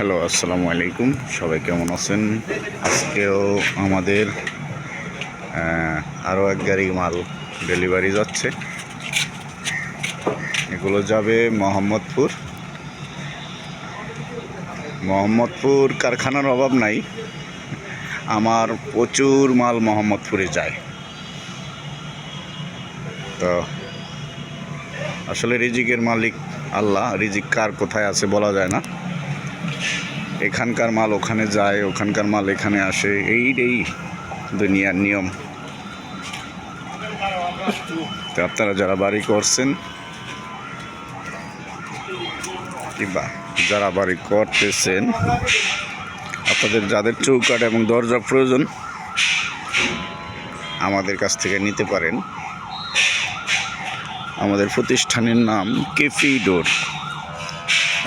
Hello, আসসালামু আলাইকুম। সবাই কেমন আছেন? আজকেও আমাদের আরও এক গাড়ি মাল ডেলিভারি যাচ্ছে। এগুলো যাবে মোহাম্মদপুর। মোহাম্মদপুর কারখানার অভাব নাই। আমার প্রচুর মাল মোহাম্মদপুরে যায়। তো, আসলে রিজিকের মালিক আল্লাহ। রিজিক কার কোথায় আছে বলা যায় না। এখানকার মাল ওখানে যায়, ওখানকার মাল এখানে আসে, এই এই দুনিয়ার নিয়ম। তো আপনারা যারা বাড়ি করছেন, কিংবা যারা বাড়ি করতেছেন, আপনাদের যাদের চৌকাট এবং দরজা প্রয়োজন, আমাদের কাছ থেকে নিতে পারেন। আমাদের প্রতিষ্ঠানের নাম কেফি ডোর।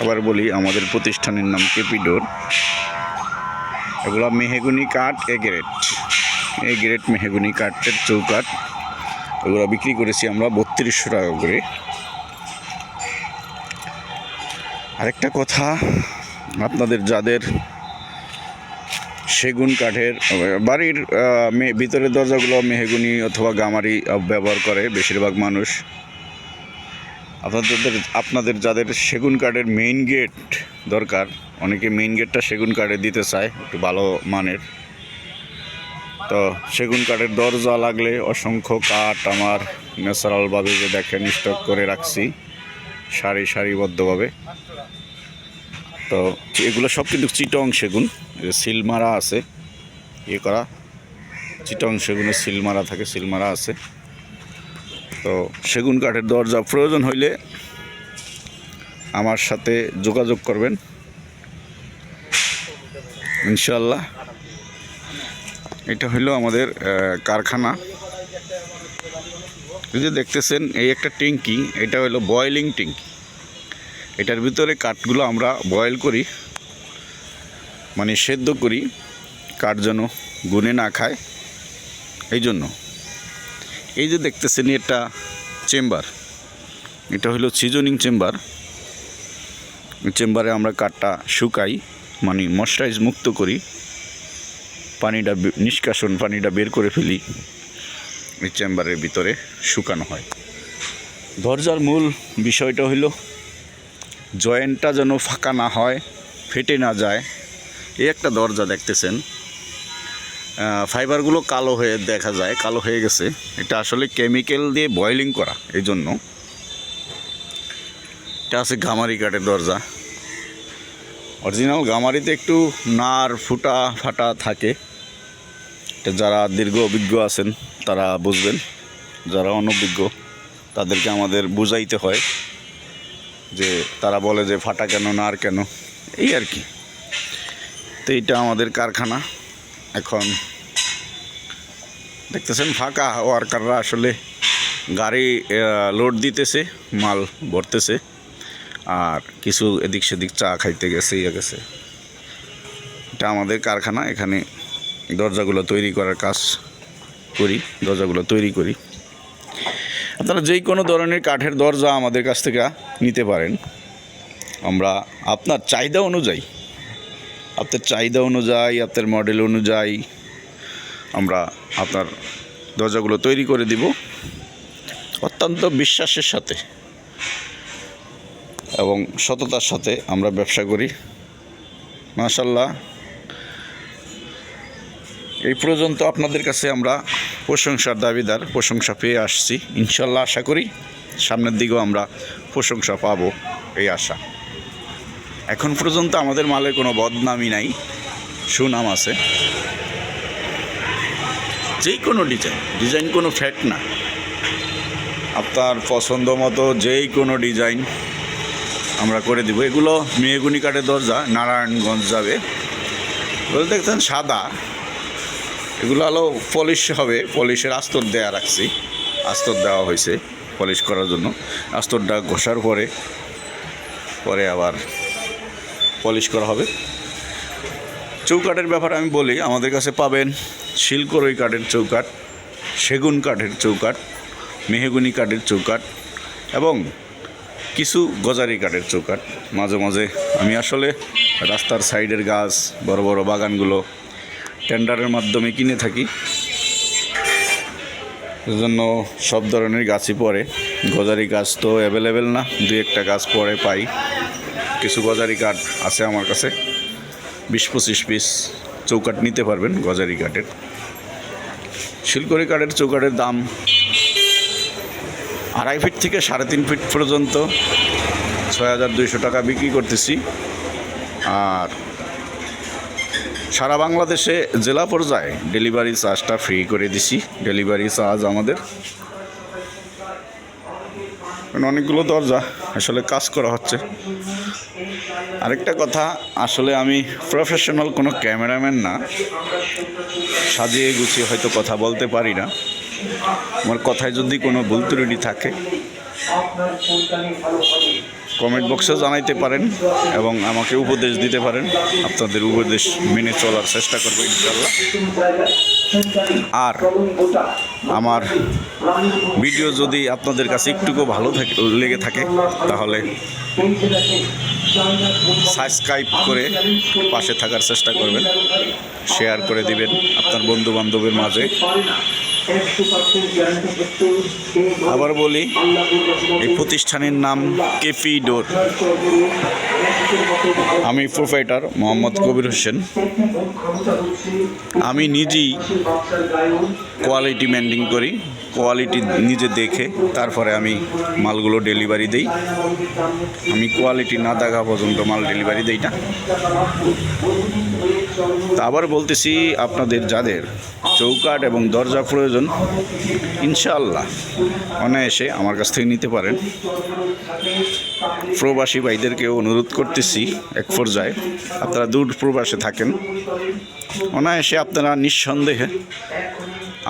আবার বলি, আমাদের প্রতিষ্ঠানের নাম কেপি ডোর এগুলো মেহেগুনি কাঠ এ গ্রেড এ গ্রেড মেহেগুনি কাঠের চৌকাঠ। এগুলো বিক্রি করেছি আমরা বত্রিশশো টাকা করে। আরেকটা কথা, আপনাদের যাদের সেগুন কাঠের, বাড়ির ভিতরের দরজাগুলো মেহেগুনি অথবা গামারি ব্যবহার করে, বেশিরভাগ মানুষ। আপনাদের আপনাদের যাদের সেগুন কাঠের মেইন গেট দরকার, অনেকে মেইন গেটটা সেগুন কাঠে দিতে চায়, একটু ভালো মানের। তো সেগুন কাঠের দরজা লাগলে অসংখ্য কাঠ আমার ন্যাচারালভাবে যে দেখেন স্টক করে রাখছি, সারি সারিবদ্ধভাবে। তো এগুলো সব কিন্তু চিটং সেগুন, এই যে সিল মারা আছে ইয়ে করা। চিটং সেগুনের সিল মারা থাকে সিল মারা আছে। তো সেগুন কাঠের দরজা প্রয়োজন হইলে আমার সাথে যোগাযোগ করবেন। ইনশাল্লাহ এটা হইল আমাদের কারখানা। এই যে দেখতেছেন, এই একটা ট্যাঙ্কি, এটা হলো বয়েলিং ট্যাঙ্কি। এটার ভিতরে কাঠগুলো আমরা বয়েল করি মানে সেদ্ধ করি, কাঠ যেন গুনে না খায় এই জন্য এই যে দেখতেছেন এটা চেম্বার, এটা হলো সিজনিং চেম্বার। চেম্বারে আমরা কাঠটা শুকাই মানে মশরাইজ মুক্ত করি, পানিটা নিষ্কাশন পানিটা বের করে ফেলি, এই চেম্বারের ভিতরে শুকানো হয়। দরজার মূল বিষয়টা হলো, জয়েন্টটা যেন ফাঁকা না হয়, ফেটে না যায়, এই একটা দরজা দেখতেছেন। ফাইবারগুলো কালো হয়ে দেখা যায়, কালো হয়ে গেছে। এটা আসলে কেমিক্যাল দিয়ে বয়েলিং করা এই জন্য এটা আছে গামারি কাঠের দরজা। অরিজিনাল গামারিতে একটু নার, ফুটা, ফাটা থাকে। এটা যারা দীর্ঘ অভিজ্ঞ আছেন, তারা বুঝবেন। যারা অনভিজ্ঞ, তাদেরকে আমাদের বুঝাইতে হয় যে তারা বলে যে ফাটা কেন, নার কেন, এই আর কি। তো এইটা আমাদের কারখানা। এখন দেখতেছেন ফাঁকা ওয়ার্কাররা আসলে গাড়ি লোড দিতেছে, মাল ভরতেছে, আর কিছু এদিক সেদিক চা খাইতে গেছে ইয়ে গেছে। এটা আমাদের কারখানা, এখানে দরজাগুলো তৈরি করার কাজ করি, দরজাগুলো তৈরি করি। আপনারা যেই কোনো ধরনের কাঠের দরজা আমাদের কাছ থেকে নিতে পারেন। আমরা আপনার চাহিদা অনুযায়ী আপনার চাহিদা অনুযায়ী, আপনার মডেল অনুযায়ী আমরা আপনার দরজাগুলো তৈরি করে দিব। অত্যন্ত বিশ্বাসের সাথে এবং সততার সাথে আমরা ব্যবসা করি। মাশাল্লাহ এই পর্যন্ত আপনাদের কাছে আমরা প্রশংসার দাবিদার, প্রশংসা পেয়ে আসছি। ইনশাল্লাহ আশা করি সামনের দিকেও আমরা প্রশংসা পাবো, এই আশা। এখন পর্যন্ত আমাদের মালের কোনো বদনামই নাই, সুনাম আছে। যেই কোনো ডিজাইন ডিজাইন কোনো ফ্যাক্ট না। আপনার পছন্দ মতো যেই কোনো ডিজাইন আমরা করে দিব। এগুলো মেয়েগুনি কাঠের দরজা, নারায়ণগঞ্জ যাবে। এগুলো দেখছেন সাদা। এগুলো আলো পলিশ হবে, পলিশের আস্তর দেওয়া রাখছি। আস্তর দেওয়া হয়েছে পলিশ করার জন্য। আস্তরটা ঘষার পরে পরে আবার পলিশ করা হবে। চৌকাঠের ব্যাপারে আমি বলি, আমাদের কাছে পাবেন শিলকরই কাঠের চৌকাঠ, সেগুন কাঠের চৌকাঠ, মেহেগুনি কাঠের চৌকাঠ এবং কিছু গজারি কাঠের চৌকাঠ। মাঝে মাঝে আমি আসলে রাস্তার সাইডের গাছ, বড় বড় বাগানগুলো টেন্ডারের মাধ্যমে কিনে থাকি। এজন্য সব ধরনের গাছই পড়ে। গজারি গাছ তো অ্যাভেলেবেল না দু একটা গাছ পরে পাই। কিছু গজারি কাঠ আছে আমার কাছে। বিশ পঁচিশ পিস চৌকাঠ নিতে পারবেন গজারি কাঠের। শিলকড়ি কাঠের চৌকাঠের দাম আড়াই ফিট থেকে সাড়ে তিন ফিট পর্যন্ত। ছয় হাজার দুইশো টাকা বিক্রি করতেছি। আর সারা বাংলাদেশে জেলা পর্যায়ে ডেলিভারি চার্জটা ফ্রি করে দিছি। ডেলিভারি চার্জ আমাদের। অনেকগুলো দরজা আসলে কাজ করা হচ্ছে। আরেকটা কথা, আসলে আমি প্রফেশনাল কোনো ক্যামেরাম্যান না। সাজিয়ে গুছিয়ে হয়তো কথা বলতে পারি না। আমার কথায় যদি কোনো ভুল ত্রুটি থাকে কমেন্ট বক্সে জানাইতে পারেন এবং আমাকে উপদেশ দিতে পারেন। আপনাদের উপদেশ মেনে চলার চেষ্টা করব ইনশাল্লাহ আর আমার ভিডিও যদি আপনাদের কাছে একটুকু ভালো থাকে লেগে থাকে, তাহলে সাবস্ক্রাইব করে পাশে থাকার চেষ্টা করবেন। শেয়ার করে দিবেন আপনার বন্ধু বান্ধবের মাঝে। আবার বলি, এই প্রতিষ্ঠানের নাম কেপি ডোর। আমি প্রোফাইটার মোহাম্মদ কবির হোসেন। আমি নিজেই কোয়ালিটি মেনটেন করি কোয়ালিটি নিজে দেখে, তারপরে আমি মালগুলো ডেলিভারি দেই। আমি কোয়ালিটি না দেখা পর্যন্ত মাল ডেলিভারি দেই না। তা আবার বলতেছি আপনাদের যাদের চৌকাঠ এবং দরজা প্রয়োজন, ইনশাআল্লাহ অনায়াসে আমার কাছ থেকে নিতে পারেন। প্রবাসী ভাইদেরকে অনুরোধ করতেছি এক পর্যায়ে, আপনারা দূর প্রবাসে থাকেন। অনায়াসে আপনারা নিঃসন্দেহে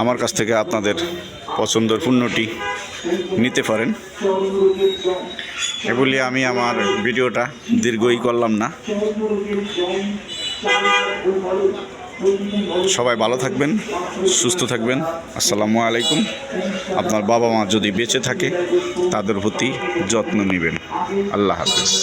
আমার কাছ থেকে আপনাদের পছন্দের পণ্যটি নিতে পারেন। এ আমি আমার ভিডিওটা দীর্ঘই করলাম না। সবাই ভালো থাকবেন, সুস্থ থাকবেন। আসসালামু আলাইকুম। আপনার বাবা মা যদি বেঁচে থাকে, তাদের প্রতি যত্ন নেবেন। আল্লাহ হাফেজ।